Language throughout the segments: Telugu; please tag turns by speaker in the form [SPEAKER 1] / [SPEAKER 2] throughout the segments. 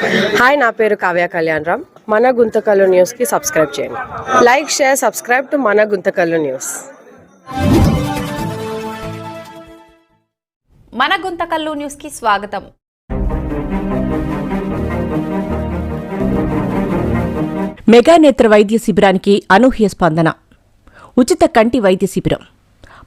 [SPEAKER 1] హాయ్ నా పేరు కావ్య కళ్యాణ్ రామ్. మన గుంతకల్లు న్యూస్కి సబ్స్క్రైబ్ చేయండి. లైక్ షేర్ సబ్స్క్రైబ్ టు మన గుంతకల్లు న్యూస్
[SPEAKER 2] మన గుంతకల్లు న్యూస్కి స్వాగతం.
[SPEAKER 3] మెగా నేత్ర వైద్య శిబిరానికి అనూహ్య స్పందన. ఉచిత కంటి వైద్య శిబిరం.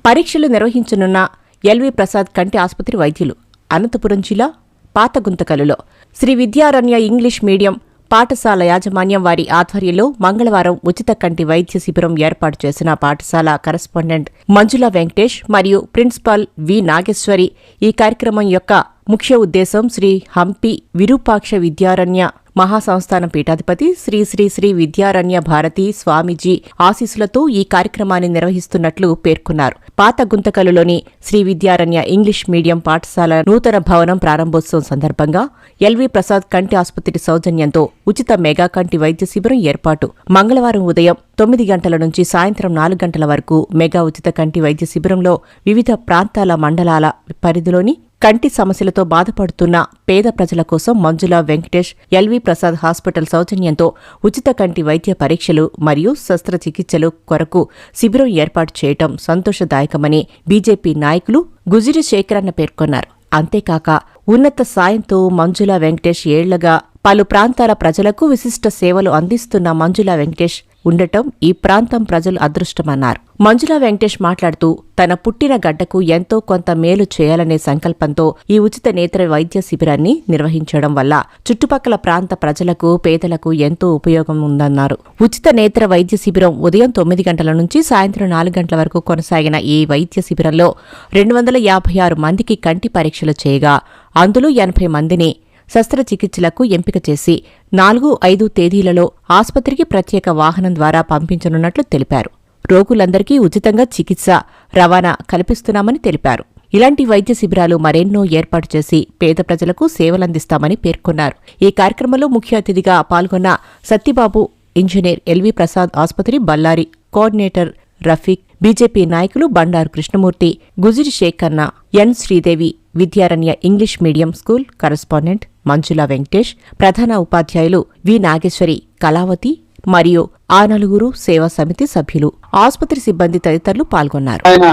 [SPEAKER 3] పరీక్షలు నిర్వహించనున్న ఎల్వి ప్రసాద్ కంటి ఆసుపత్రి వైద్యులు అనంతపురం జిల్లా పాత గుంతకలులో శ్రీ విద్యారణ్య ఇంగ్లీష్ మీడియం పాఠశాల యాజమాన్యం వారి ఆధ్వర్యంలో మంగళవారం ఉచిత కంటి వైద్య శిబిరం ఏర్పాటు చేసిన పాఠశాల కరస్పాండెంట్ మంజుల వెంకటేష్ మరియు ప్రిన్సిపాల్ వి నాగేశ్వరి ఈ కార్యక్రమం యొక్క ముఖ్య ఉద్దేశం శ్రీ హంపి విరూపాక్ష విద్యారణ్య మహాసంస్థానం పీఠాధిపతి శ్రీ శ్రీ శ్రీ విద్యారణ్య భారతి స్వామీజీ ఆశీస్సులతో ఈ కార్యక్రమాన్ని నిర్వహిస్తున్నట్లు పేర్కొన్నారు. పాత గుంతకలులోని శ్రీ విద్యారణ్య ఇంగ్లీష్ మీడియం పాఠశాల నూతన భవనం ప్రారంభోత్సవం సందర్భంగా ఎల్వి ప్రసాద్ కంటి ఆసుపత్రి సౌజన్యంతో ఉచిత మెగా కంటి వైద్య శిబిరం ఏర్పాటు. మంగళవారం ఉదయం తొమ్మిది గంటల నుంచి సాయంత్రం నాలుగు గంటల వరకు మెగా ఉచిత కంటి వైద్య శిబిరంలో వివిధ ప్రాంతాల మండలాల పరిధిలోని కంటి సమస్యలతో బాధపడుతున్న పేద ప్రజల కోసం Manjula Venkatesh L V Prasad hospital సౌజన్యంతో ఉచిత కంటి వైద్య పరీక్షలు మరియు శస్త్రచికిత్సలు కొరకు శిబిరం ఏర్పాటు చేయటం సంతోషదాయకమని బీజేపీ నాయకులు గుజిరి శేఖరన్న పేర్కొన్నారు. అంతేకాక ఉన్నత సాయంతో మంజుల వెంకటేష్ ఏళ్ళగా పలు ప్రాంతాల ప్రజలకు విశిష్ట సేవలు అందిస్తున్న మంజుల వెంకటేష్ ఉండటం ఈ ప్రాంతం ప్రజలు అదృష్టమన్నారు. మంజుల వెంకటేష్ మాట్లాడుతూ తన పుట్టిన గడ్డకు ఎంతో కొంత మేలు చేయాలనే సంకల్పంతో ఈ ఉచిత నేత్ర వైద్య శిబిరాన్ని నిర్వహించడం వల్ల చుట్టుపక్కల ప్రాంత ప్రజలకు పేదలకు ఎంతో ఉపయోగం ఉందన్నారు. ఉచిత నేత్ర వైద్య శిబిరం ఉదయం తొమ్మిది గంటల నుంచి సాయంత్రం నాలుగు గంటల వరకు కొనసాగిన ఈ వైద్య శిబిరంలో రెండు వందల యాభై ఆరు మందికి కంటి పరీక్షలు చేయగా అందులో ఎనభై మందిని శస్త్రచికిత్సలకు ఎంపిక చేసి నాలుగు ఐదు తేదీలలో ఆసుపత్రికి ప్రత్యేక వాహనం ద్వారా పంపించనున్నట్లు తెలిపారు. రోగులందరికీ ఉచితంగా చికిత్స రవాణా కల్పిస్తున్నామని తెలిపారు. ఇలాంటి వైద్య శిబిరాలు మరెన్నో ఏర్పాటు చేసి పేద ప్రజలకు సేవలందిస్తామని పేర్కొన్నారు. ఈ కార్యక్రమంలో ముఖ్య అతిథిగా పాల్గొన్న సత్యబాబు ఇంజనీర్ ఎల్వి ప్రసాద్ ఆసుపత్రి బల్లారి కోఆర్డినేటర్ రఫీక్ బీజేపీ నాయకులు Bandaru Krishnamurthy Gujiri శేఖర్న N Sridevi Vidyaranya English medium school correspondent Manjula Venkatesh ప్రధాన ఉపాధ్యాయులు వి. నాగేశ్వరి కళావతి మరియు ఆ నలుగురు సేవా సమితి సభ్యులు ఆసుపత్రి సిబ్బంది తదితరులు పాల్గొన్నారు.
[SPEAKER 4] ఆయన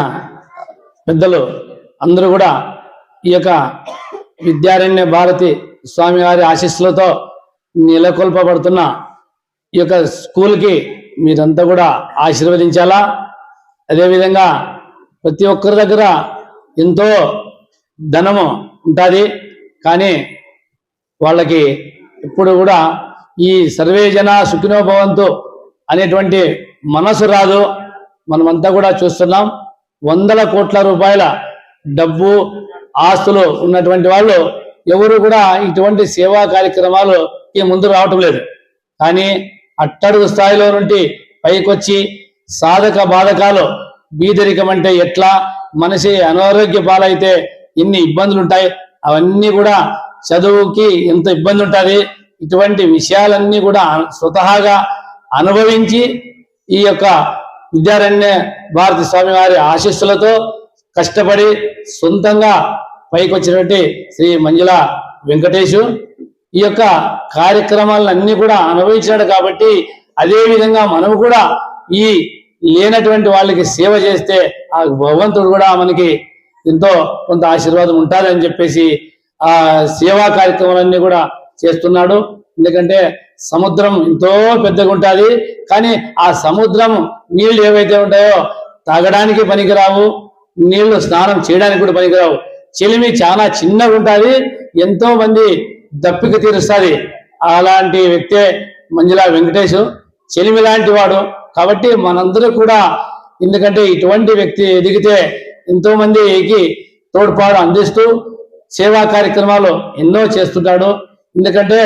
[SPEAKER 4] పెద్దలు అందరూ కూడా ఈ యొక్క విద్యారణ్య భారతి స్వామివారి ఆశీస్సులతో నెలకొల్పబడుతున్న ఈ యొక్క స్కూల్కి మీరంతా కూడా ఆశీర్వదించాలా? అదేవిధంగా ప్రతి ఒక్కరి దగ్గర ఎంతో ధనము ఉంటుంది. కానీ వాళ్ళకి ఇప్పుడు కూడా ఈ సర్వే జన సుఖినోభవంతు అనేటువంటి మనసు రాదు. మనమంతా కూడా చూస్తున్నాం. వందల కోట్ల రూపాయల డబ్బు ఆస్తులు ఉన్నటువంటి వాళ్ళు ఎవరు కూడా ఇటువంటి సేవా కార్యక్రమాలు ఈ ముందు రావటం లేదు. కానీ అట్టడుగు స్థాయిలో నుండి పైకొచ్చి సాధక బాధకాలు బీదరికం అంటే ఎట్లా? మనిషి అనారోగ్య పాలైతే ఎన్ని ఇబ్బందులు ఉంటాయి అవన్నీ కూడా చదువుకి ఎంత ఇబ్బంది ఉంటుంది? ఇటువంటి విషయాలన్నీ కూడా స్వతహాగా అనుభవించి ఈ యొక్క విద్యారణ్య భారతి స్వామి వారి ఆశీస్సులతో కష్టపడి సొంతంగా పైకొచ్చినటువంటి శ్రీ మంజుల వెంకటేశు ఈ యొక్క కార్యక్రమాలన్నీ కూడా అనుభవించాడు కాబట్టి అదే విధంగా మనం కూడా ఈ లేనటువంటి వాళ్ళకి సేవ చేస్తే ఆ భగవంతుడు కూడా మనకి ఎంతో కొంత ఆశీర్వాదం ఉంటుందని చెప్పేసి ఆ సేవా కార్యక్రమాలన్నీ కూడా చేస్తున్నాడు. ఎందుకంటే సముద్రం ఎంతో పెద్దగా ఉంటుంది. కానీ ఆ సముద్రం నీళ్ళు ఏవైతే ఉంటాయో తాగడానికి పనికిరావు. నీళ్ళు స్నానం చేయడానికి కూడా పనికిరావు. చెలిమి చాలా చిన్నగా ఉంటుంది. ఎంతో మంది దప్పిక తీరుస్తుంది. అలాంటి వ్యక్తే మంజుల వెంకటేష్ చెలిమి లాంటి వాడు. కాబట్టి మనందరూ కూడా ఎందుకంటే ఇటువంటి వ్యక్తి ఎదిగితే ఎంతో మందికి తోడ్పాటు అందిస్తూ సేవా కార్యక్రమాలు ఎన్నో చేస్తుంటాడు. ఎందుకంటే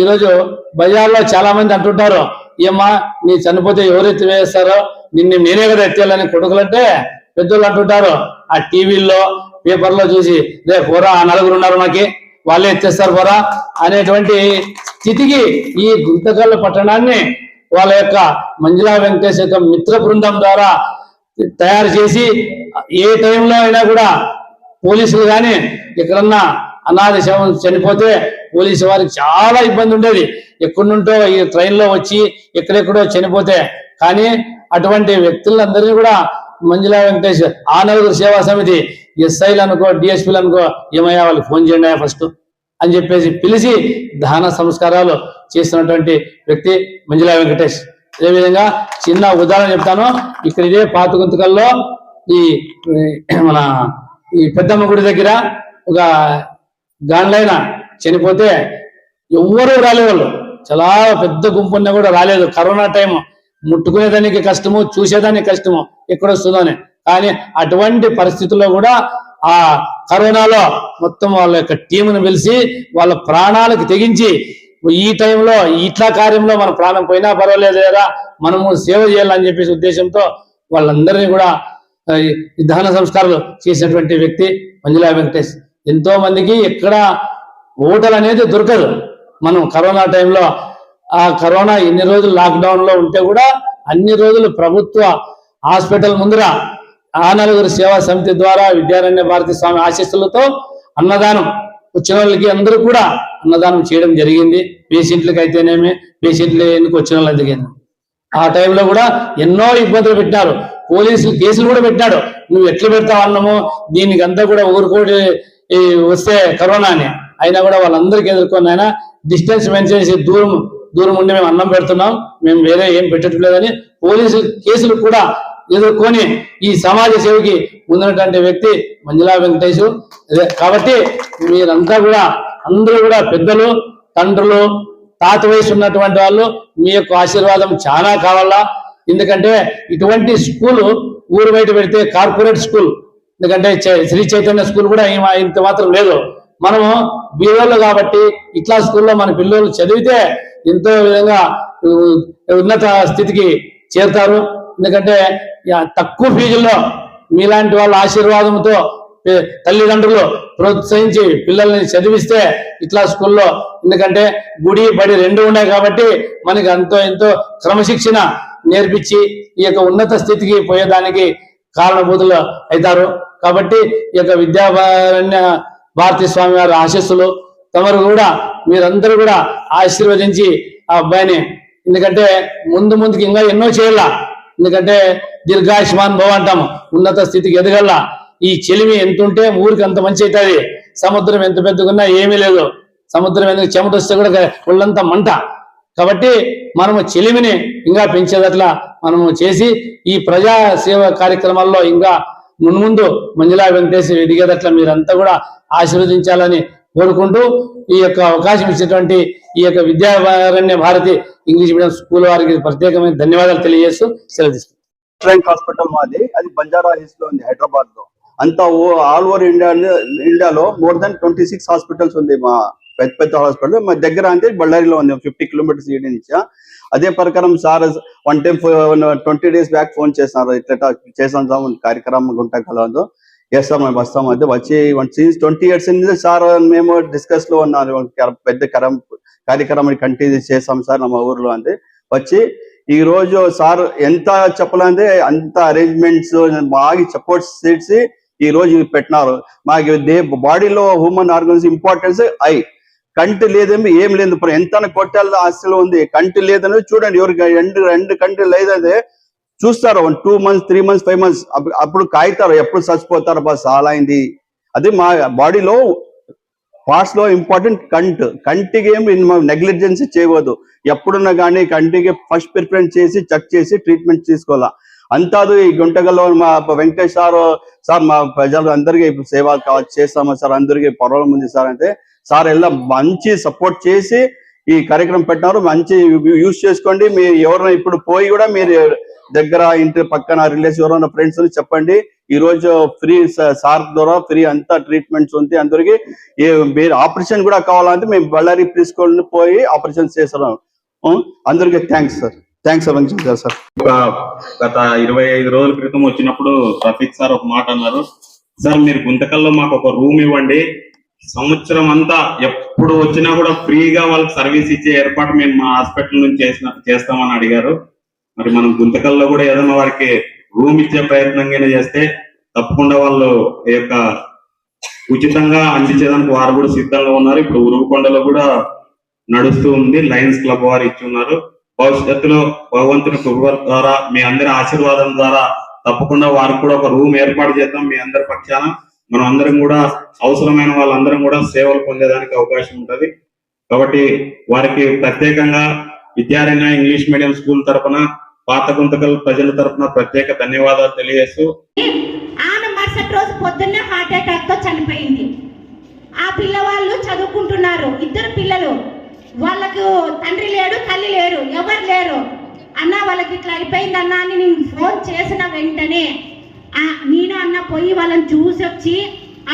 [SPEAKER 4] ఈరోజు బజార్లో చాలా మంది అంటుంటారు ఏమ్మా నీ చనిపోతే ఎవరు ఎత్తి వేస్తారో? నిన్ను నేనే కదా ఎత్తేయాలని కొడుకులంటే పెద్దోళ్ళు అంటుంటారు. ఆ టీవీల్లో పేపర్లో చూసి రే పోరా ఆ నలుగురు ఉన్నారు మాకి వాళ్ళే ఎత్తేస్తారు పోరా అనేటువంటి స్థితికి ఈ గుంతకల్లు పట్టణాన్ని వాళ్ళ యొక్క మంజులా వెంకటేష్ యొక్క మిత్ర బృందం ద్వారా తయారు చేసి ఏ టైంలో అయినా కూడా పోలీసులు కానీ ఎక్కడన్నా అనాథ శవం చనిపోతే పోలీసు వారికి చాలా ఇబ్బంది ఉండేది. ఎక్కడుంటో ఈ ట్రైన్లో వచ్చి ఎక్కడెక్కడో చనిపోతే. కానీ అటువంటి వ్యక్తులందరినీ కూడా మంజులా వెంకటేష్ ఆ నలుగురు సేవా సమితి ఎస్ఐలు అనుకో డిఎస్పీలు అనుకో ఏమయ్యా వాళ్ళకి ఫోన్ చేయండి ఫస్ట్ అని చెప్పేసి పిలిచి దాన సంస్కారాలు చేస్తున్నటువంటి వ్యక్తి మంజులా వెంకటేష్. అదేవిధంగా చిన్న ఉదాహరణ చెప్తాను. ఇక్కడ ఇదే పాత గుంతకల్లో ఈ మన ఈ పెద్దమ్మ గుడి దగ్గర ఒక గాండ్లైన చనిపోతే ఎవ్వరూ రాలేవాళ్ళు. చాలా పెద్ద గుంపు ఉన్నా కూడా రాలేదు. కరోనా టైం ముట్టుకునేదానికి కష్టము చూసేదానికి కష్టము. ఎక్కడొస్తుందో అని కానీ అటువంటి పరిస్థితుల్లో కూడా ఆ కరోనాలో మొత్తం వాళ్ళ యొక్క టీమును పిలిచి వాళ్ళ ప్రాణాలకు తెగించి ఈ టైంలో ఇట్లా కార్యంలో మన ప్రాణం పోయినా పర్వాలేదు కదా. మనము సేవ చేయాలని చెప్పేసి ఉద్దేశంతో వాళ్ళందరినీ కూడా దహన సంస్కారాలు చేసినటువంటి వ్యక్తి మంజులా వెంకటేష్. ఎంతో మందికి ఎక్కడ హోటల్ అనేది దొరకదు మనం కరోనా టైంలో ఆ కరోనా ఎన్ని రోజులు లాక్డౌన్లో ఉంటే కూడా అన్ని రోజులు ప్రభుత్వ హాస్పిటల్ ముందర ఆ నలుగురు సేవా సమితి ద్వారా విద్యారణ్య భారతి స్వామి ఆశీస్సులతో అన్నదానం వచ్చిన వాళ్ళకి అందరూ కూడా అన్నదానం చేయడం జరిగింది. పేషెంట్లకి అయితేనేమి పేషెంట్లు ఎందుకు వచ్చిన వాళ్ళకి ఆ టైంలో కూడా ఎన్నో ఇబ్బందులు పెట్టినారు. పోలీసులు కేసులు కూడా పెట్టాడు నువ్వు ఎట్లా పెడతావు అన్నము? దీనికి అంతా కూడా ఊరుకోటి వస్తే కరోనా అని. అయినా కూడా వాళ్ళందరికీ ఎదుర్కొని ఆయన డిస్టెన్స్ మెయింటైన్ చేసి దూరం దూరం ఉండి మేము అన్నం పెడుతున్నాం. మేము వేరే ఏం పెట్టట్లేదని పోలీసు కేసులు కూడా ఎదుర్కొని ఈ సమాజ సేవకి ముందున్నటువంటి వ్యక్తి మంజులా వెంకటేష్ అదే కాబట్టి మీరంతా కూడా అందరూ కూడా పెద్దలు తండ్రులు తాత వయసు ఉన్నటువంటి వాళ్ళు మీ యొక్క ఆశీర్వాదం చాలా కావాలా? ఎందుకంటే ఇటువంటి స్కూల్ ఊరు బయట పెడితే కార్పొరేట్ స్కూల్. ఎందుకంటే చై- శ్రీ చైతన్య స్కూల్ కూడా ఇంత మాత్రం లేదు. మనము బీరోళ్ళు కాబట్టి ఇట్లా స్కూల్లో మన పిల్లలు చదివితే ఎంతో విధంగా ఉన్నత స్థితికి చేరుతారు. ఎందుకంటే తక్కువ ఫీజుల్లో మీలాంటి వాళ్ళ ఆశీర్వాదంతో తల్లిదండ్రులు ప్రోత్సహించి పిల్లల్ని చదివిస్తే ఇట్లా స్కూల్లో. ఎందుకంటే గుడి బడి రెండు ఉన్నాయి కాబట్టి మనకి ఎంతో ఎంతో క్రమశిక్షణ నేర్పించి ఈ యొక్క ఉన్నత స్థితికి పోయేదానికి కారణభూతులు అవుతారు. కాబట్టి ఈ యొక్క విద్యారణ్య భారతీ స్వామి వారి ఆశస్సులు తమరు కూడా మీరందరూ కూడా ఆశీర్వదించి ఆ అబ్బాయిని. ఎందుకంటే ముందు ముందుకు ఇంకా ఎన్నో చేయాల? ఎందుకంటే దీర్ఘాయుష్మాన్ భవ అంటాము ఉన్నత స్థితికి ఎదగల ఈ చెలిమి ఎంత ఉంటే ఊరికి అంత మంచి అవుతుంది. సముద్రం ఎంత పెద్దగున్నా ఏమీ లేదు. సముద్రం ఎందుకు చెమట వస్తే కూడా ఒళ్ళంతా మంట. కాబట్టి మనము చెలిమిని ఇంకా పెంచేదట్లా మనము చేసి ఈ ప్రజా సేవ కార్యక్రమాల్లో ఇంకా మున్ముందు మంజులా వెంకటేశ్వర ఎదిగేదట్లా మీరంతా కూడా ఆశీర్వదించాలని కోరుకుంటూ ఈ యొక్క అవకాశం ఇచ్చినటువంటి ఈ యొక్క Vidyaranya Bharati English medium school వారికి ప్రత్యేకమైన ధన్యవాదాలు తెలియజేస్తూ సెలవు
[SPEAKER 5] హాస్పిటల్ మాది. అది బంజారా హిల్స్లో ఉంది హైదరాబాద్లో అంతా ఆల్ ఓవర్ ఇండియా ఇండియాలో more than twenty six hospitals ఉంది మా పెద్ద పెద్ద హాస్పిటల్ మా దగ్గర అంటే బళ్ళారిలో ఉంది. ఫిఫ్టీ కిలోమీటర్స్ ఈడి నుంచి. అదే ప్రకారం sir one time twenty days back phone చేస్తున్నారు ఇట్లా చేసాం సార్ కార్యక్రమం గుంటా కలదు ఎస్ సార్ మేము వస్తాం. అయితే వచ్చి సిన్స్ ట్వంటీ ఇయర్స్ నుంచి సార్ మేము డిస్కస్లో ఉన్నారు పెద్ద కరం కార్యక్రమం కంటిన్యూ చేస్తాం సార్ మా ఊర్లో అంటే వచ్చి ఈ రోజు సార్ ఎంత చెప్పాలంటే అంత అరేంజ్మెంట్స్ బాగా సపోర్ట్ సీట్స్ ఈ రోజు పెట్టినారు. మాకు దే బాడీలో హ్యూమన్ ఆర్గన్స్ ఇంపార్టెన్స్ ఐ కంటి లేదేమి ఏం లేదు. ఇప్పుడు ఎంత కొట్టాల ఆస్తిలో ఉంది. కంటి లేదని చూడండి ఎవరికి రెండు రెండు కంటి లేదంటే చూస్తారు. One two months three months five months అప్పుడు కాగితారు ఎప్పుడు చచ్చిపోతారు బస్ చాలా అయింది. అది మా బాడీలో పార్ట్స్లో ఇంపార్టెంట్ కంట్ కంటికి ఏమి నెగ్లిజెన్స్ చేయవద్దు. ఎప్పుడున్నా కానీ కంటికి ఫస్ట్ ప్రిఫరెన్స్ చేసి చెక్ చేసి ట్రీట్మెంట్ తీసుకోవాలా అంతాదు ఈ గుంటగల్లో మా వెంకటేష్ సార్ సార్ మా ప్రజలు అందరికీ సేవ కావాలి చేస్తాము సార్ అందరికీ ప్రాబ్లం ఉంది సార్ అంటే సార్ ఎలా మంచి సపోర్ట్ చేసి ఈ కార్యక్రమం పెట్టినారు మంచి యూజ్ చేసుకోండి. మీరు ఎవరైనా ఇప్పుడు పోయి కూడా మీరు దగ్గర ఇంటి పక్కన రిలేషన్ ఎవరైనా ఫ్రెండ్స్ చెప్పండి. ఈ రోజు ఫ్రీ సార్ ద్వారా ఫ్రీ అంతా ట్రీట్మెంట్స్ ఉంది. అందరికి ఏ మీరు ఆపరేషన్ కూడా కావాలంటే మేము బళ్ళారి తీసుకొని పోయి ఆపరేషన్ చేస్తున్నాం. అందరికీ thanks sir thanks sir Venkateswara sir
[SPEAKER 6] ఒక గత ఇరవై ఐదు రోజుల క్రితం వచ్చినప్పుడు రఫీక్ సార్ ఒక మాట అన్నారు. సార్ మీరు గుంతకల్లో మాకు ఒక రూమ్ ఇవ్వండి. సంవత్సరం అంతా ఎప్పుడు వచ్చినా కూడా ఫ్రీగా వాళ్ళకి సర్వీస్ ఇచ్చే ఏర్పాటు మేము మా హాస్పిటల్ నుంచి చేసిన చేస్తామని అడిగారు. మరి మనం గుంతకల్లో కూడా ఏదైనా వారికి రూమ్ ఇచ్చే ప్రయత్నంగానే చేస్తే తప్పకుండా వాళ్ళు ఈ యొక్క ఉచితంగా అందించేదానికి వారు కూడా సిద్ధంగా ఉన్నారు. ఇప్పుడు ఉరుగుకొండలో కూడా నడుస్తూ ఉంది. లయన్స్ క్లబ్ వారు ఇచ్చి ఉన్నారు. భవిష్యత్తులో భగవంతుని కృప ద్వారా మీ అందరి ఆశీర్వాదం ద్వారా తప్పకుండా వారికి కూడా ఒక రూమ్ ఏర్పాటు చేద్దాం మీ అందరి పక్షాన. మనం అందరం కూడా అవసరమైన వాళ్ళందరం కూడా సేవలు పొందేదానికి అవకాశం ఉంటుంది. కాబట్టి వారికి ప్రత్యేకంగా విద్యారణ్య ఇంగ్లీష్ మీడియం స్కూల్ తరఫున పాత గుంతకల్ ప్రజల తరఫున ప్రత్యేక ధన్యవాదాలు తెలియజేస్తూ
[SPEAKER 7] ఆమె మరుసటి రోజు పొద్దున్నే హార్ట్ అటాక్తో చనిపోయింది. ఆ పిల్లవాళ్ళు చదువుకుంటున్నారు. ఇద్దరు పిల్లలు. వాళ్ళకు తండ్రి లేడు తల్లి లేరు ఎవరు లేరు. అన్న వాళ్ళకి ఇట్లా అయిపోయింది అన్న అని నేను ఫోన్ చేసిన వెంటనే నేను అన్న పోయి వాళ్ళని చూసి వచ్చి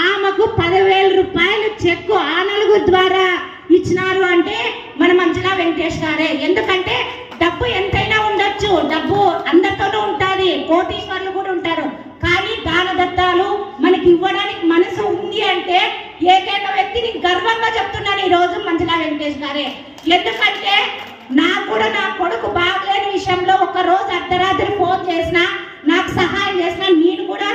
[SPEAKER 7] ఆమెకు పదివేల రూపాయలు చెక్కు ఆ నలుగురు ద్వారా ఇచ్చినారు అంటే మన మంచిగా వెంకటేష్ గారే. ఎందుకంటే డబ్బు ఎంతైనా ఉండొచ్చు. డబ్బు అందరితోనూ ఉంటుంది. కోటీశ్వర్లు కూడా ఉంటారు. కానీ దాన దత్తాలు మనకి ఇవ్వడానికి మనసు ఉంది అంటే ఏకైక వ్యక్తిని గర్వంగా చెప్తున్నాను ఈ రోజు మంచిగా వెంకటేష్ గారే. ఎందుకంటే నాకు కూడా నా కొడుకు బాగలేని విషయంలో ఒక రోజు అర్ధరాత్రి ఫోన్ చేసిన నాకు సహాయం చేసిన నేను కూడా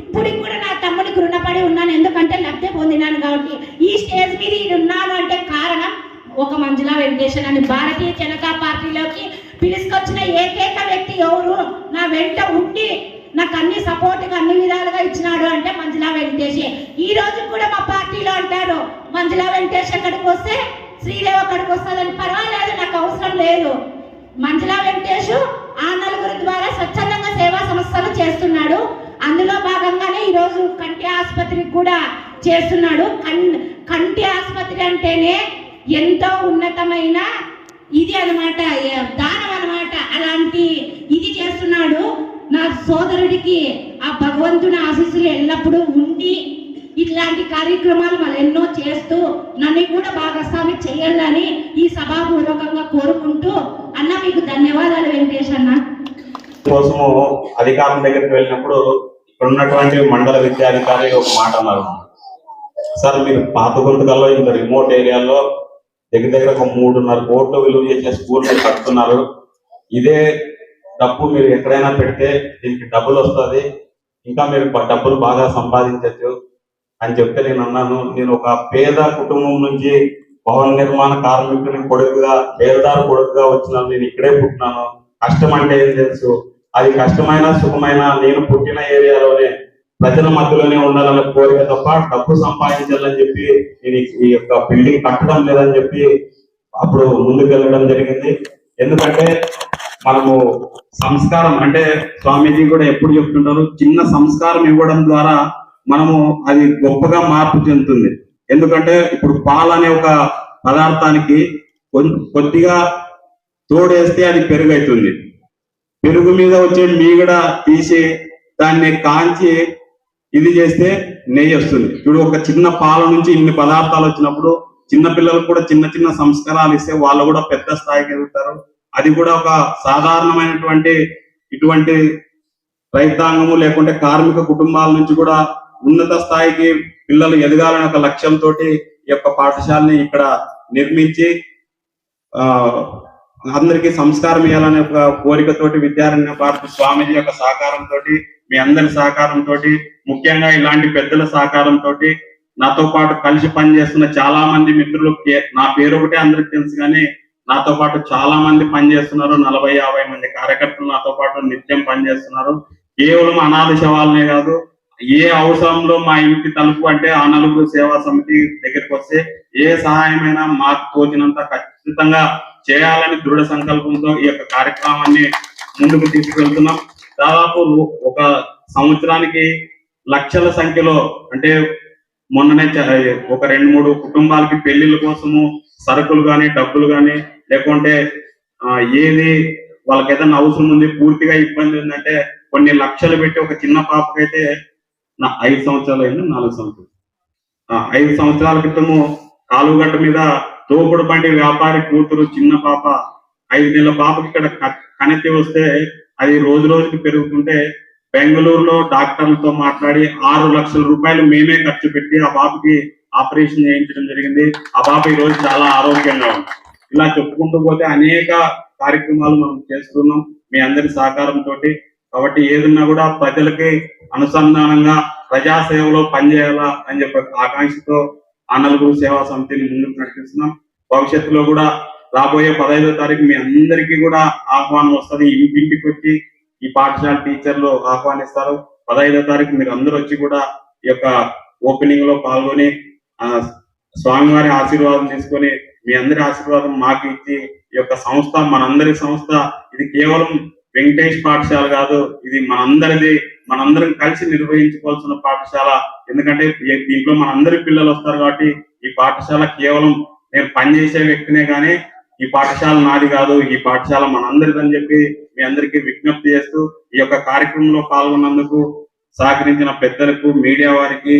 [SPEAKER 7] ఇప్పటికి కూడా నా తమ్ముడికి రుణపడి ఉన్నాను ఎందుకంటే లబ్ధి పొందినాను కాబట్టి ఈ స్టేజ్ మీద ఈడు ఉన్నాను అంటే కారణం ఒక మంజులా వెంకటేశ్వర అని భారతీయ జనతా పార్టీలోకి పిలుచుకొచ్చిన ఏకైక వ్యక్తి ఎవరు నా వెంట ఉండి నాకు అన్ని సపోర్ట్గా అన్ని విధాలుగా ఇచ్చినాడు అంటే మంజులా వెంకటేష్ ఈ రోజు కూడా మా పార్టీలో అంటారు మంజులా వెంకటేష్ అక్కడికి వస్తే శ్రీదేవి అక్కడికి వస్తుందని పర్వాలేదు నాకు అవసరం లేదు. మంజులా వెంకటేష్ ఆ నలుగురు ద్వారా స్వచ్ఛందంగా సేవా సంస్థలు చేస్తున్నాడు. అందులో భాగంగానే ఈరోజు కంటి ఆసుపత్రికి కూడా చేస్తున్నాడు. కన్ కంటి ఆసుపత్రి అంటేనే ఎంతో ఉన్నతమైన ఇది అన్నమాట దానం అన్నమాట. అలాంటి ఇది చేస్తున్నాడు. సోదరుడికి ఆ భగవంతుని ఆశీస్సులు ఎల్లప్పుడూ ఉండి ఇట్లాంటి కార్యక్రమాలు మనం ఎన్నో చేస్తూ నన్ను కూడా భాగస్వామి చేయాలని ఈ సభాపూర్వకంగా కోరుకుంటూ అన్న మీకు ధన్యవాదాలు వెంకటేష్ అన్న.
[SPEAKER 6] కోసము అధికారుల దగ్గరికి వెళ్ళినప్పుడు ఇక్కడ ఉన్నటువంటి మండల విద్యాధికారి ఒక మాట అన్నారు. సార్ మీరు పాత గుంతకల్లో ఇంత రిమోట్ ఏరియాలో దగ్గర దగ్గర ఒక మూడున్నర కోట్లు విలువ చేసే స్కూల్ కడుతున్నారు ఇదే డబ్బు మీరు ఎక్కడైనా పెడితే దీనికి డబ్బులు వస్తుంది. ఇంకా మీరు డబ్బులు బాగా సంపాదించవచ్చు అని చెప్తే నేను అన్నాను. నేను ఒక పేద కుటుంబం నుంచి భవన నిర్మాణ కార్మికుని కొడుకుగా పేదదారు కొడుకుగా వచ్చిన నేను ఇక్కడే పుట్టినాను. కష్టం అంటే ఏం తెలుసు? అది కష్టమైన సుఖమైన నేను పుట్టిన ఏరియాలోనే ప్రజల మధ్యలోనే ఉండాలన్న కోరిక తప్ప డబ్బు సంపాదించాలని చెప్పి నేను ఈ- ఈ యొక్క బిల్డింగ్ కట్టడం లేదని చెప్పి అప్పుడు ముందుకు వెళ్ళడం జరిగింది. ఎందుకంటే మనము సంస్కారం అంటే స్వామీజీ కూడా ఎప్పుడు చెప్తుంటారు చిన్న సంస్కారం ఇవ్వడం ద్వారా మనము అది గొప్పగా మార్పు చెందుతుంది. ఎందుకంటే ఇప్పుడు పాలు అనే ఒక పదార్థానికి కొద్దిగా తోడేస్తే అది పెరుగు అవుతుంది పెరుగు మీద వచ్చే మీగడ తీసి దాన్ని కాంచి ఇది చేస్తే నెయ్యి వస్తుంది. ఇప్పుడు ఒక చిన్న పాల నుంచి ఇన్ని పదార్థాలు వచ్చినప్పుడు చిన్న పిల్లలకు కూడా చిన్న చిన్న సంస్కారాలు ఇస్తే వాళ్ళు కూడా పెద్ద స్థాయికి ఎదుగుతారు. అది కూడా ఒక సాధారణమైనటువంటి ఇటువంటి రైతాంగము లేకుంటే కార్మిక కుటుంబాల నుంచి కూడా ఉన్నత స్థాయికి పిల్లలు ఎదగాలనే ఒక లక్ష్యంతో ఈ యొక్క పాఠశాలని ఇక్కడ నిర్మించి ఆ అందరికీ సంస్కారం ఇవ్వాలనే ఒక కోరికతోటి విద్యారణ్య భారత స్వామిజీ యొక్క సహకారంతో మీ అందరి సహకారంతో ముఖ్యంగా ఇలాంటి పెద్దల సహకారంతో నాతో పాటు కలిసి పనిచేస్తున్న చాలా మంది మిత్రులు నా పేరు ఒకటే అందరికి తెలుసు కానీ నాతో పాటు చాలా మంది పనిచేస్తున్నారు నలభై యాభై మంది కార్యకర్తలు నాతో పాటు నిత్యం పనిచేస్తున్నారు. కేవలం అనాథ శవాలనే కాదు ఏ అవసరంలో మా ఇంటి తలుపు అంటే ఆ నలుగురు సేవా సమితి దగ్గరికి వస్తే ఏ సహాయమైనా మాకు తోచినంత ఖచ్చితంగా చేయాలని దృఢ సంకల్పంతో ఈ యొక్క కార్యక్రమాన్ని ముందుకు తీసుకెళ్తున్నాం. దాదాపు ఒక సంవత్సరానికి లక్షల సంఖ్యలో అంటే మొన్ననే ఒక రెండు మూడు కుటుంబాలకి పెళ్ళిళ్ళ కోసము సరుకులు కానీ డబ్బులు కానీ లేకుంటే ఏది వాళ్ళకి ఏదైనా అవసరం ఉంది పూర్తిగా ఇబ్బంది ఉందంటే కొన్ని లక్షలు పెట్టి ఒక చిన్న పాపకైతే నా ఐదు సంవత్సరాలు అయింది నాలుగు సంవత్సరాలు. ఆ, ఐదు సంవత్సరాల క్రితము కాలువగట్ట మీద తోపుడు బండి వ్యాపారి కూతురు చిన్న పాప ఐదు నెలల పాపకి ఇక్కడ కనెత్తి వస్తే అది రోజు రోజుకి పెరుగుతుంటే బెంగళూరులో డాక్టర్లతో మాట్లాడి ఆరు లక్షల రూపాయలు మేమే ఖర్చు పెట్టి ఆ బాబుకి ఆపరేషన్ చేయించడం జరిగింది. ఆ పాప ఈ రోజు చాలా ఆరోగ్యంగా ఉంది. ఇలా చెప్పుకుంటూ పోతే అనేక కార్యక్రమాలు మనం చేస్తున్నాం. మీ అందరి సహకారంతో కాబట్టి ఏదన్నా కూడా ప్రజలకి అనుసంధానంగా ప్రజాసేవలో పనిచేయాలా అని చెప్పి ఆకాంక్షతో ఆ నలుగురు సేవా సమితిని ముందుకు నడిపిస్తున్నాం. భవిష్యత్తులో కూడా రాబోయే పదహైదో తారీఖు మీ అందరికీ కూడా ఆహ్వానం వస్తుంది. ఇంటింటికి వచ్చి ఈ పాఠశాల టీచర్లు ఆహ్వానిస్తారు. పదహైదో తారీఖు మీరు అందరూ వచ్చి కూడా ఈ యొక్క ఓపెనింగ్లో పాల్గొని ఆ స్వామివారి ఆశీర్వాదం తీసుకొని మీ అందరి ఆశీర్వాదం మాకు ఇచ్చి ఈ యొక్క సంస్థ మనందరి సంస్థ ఇది కేవలం వెంకటేష్ పాఠశాల కాదు ఇది మనందరిది మనందరం కలిసి నిర్వహించుకోవాల్సిన పాఠశాల. ఎందుకంటే దీంట్లో మనందరి పిల్లలు వస్తారు కాబట్టి ఈ పాఠశాల కేవలం నేను పనిచేసే వ్యక్తినే కానీ ఈ పాఠశాల నాది కాదు ఈ పాఠశాల మనందరిదని చెప్పి మీ అందరికీ విజ్ఞప్తి చేస్తూ ఈ యొక్క కార్యక్రమంలో పాల్గొన్నందుకు సహకరించిన పెద్దలకు మీడియా వారికి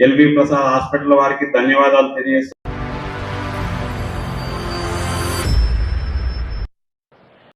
[SPEAKER 6] ఎల్వి ప్రసాద్ హాస్పిటల్ వారికి ధన్యవాదాలు తెలియజేస్తూ